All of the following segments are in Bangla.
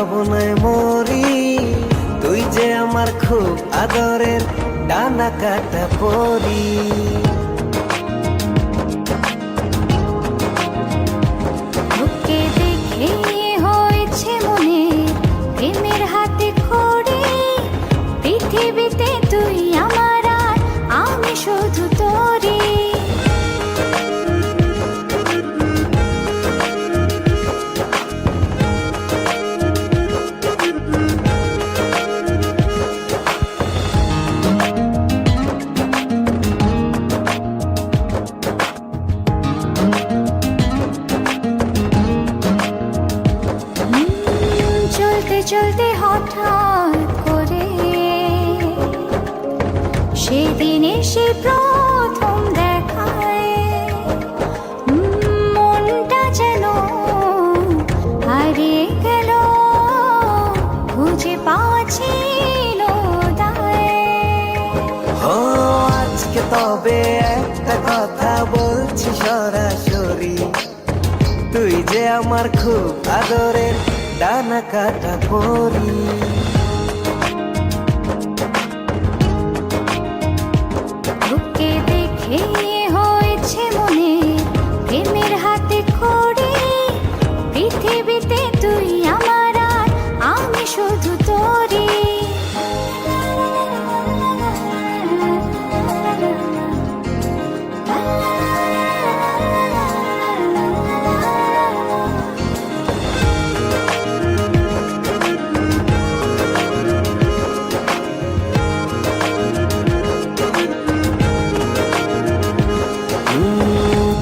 ভাবনায় মরি তুই যে আমার খুব আদরের ডানা কাটা পরি। দেখে হয়েছে মনে প্রেমের চলতে হঠাৎ করে। সেদিন এসে প্রথম দেখায় মনটা যেন হারিয়ে গেল, খুঁজে ছিল আজকে তবে একটা কথা বলছি সরাসরি। তুই যে আমার খুব আদরের ডানা কাটা পরি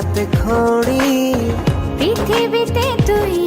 হাতে খড়ি। পৃথিবীতে তুই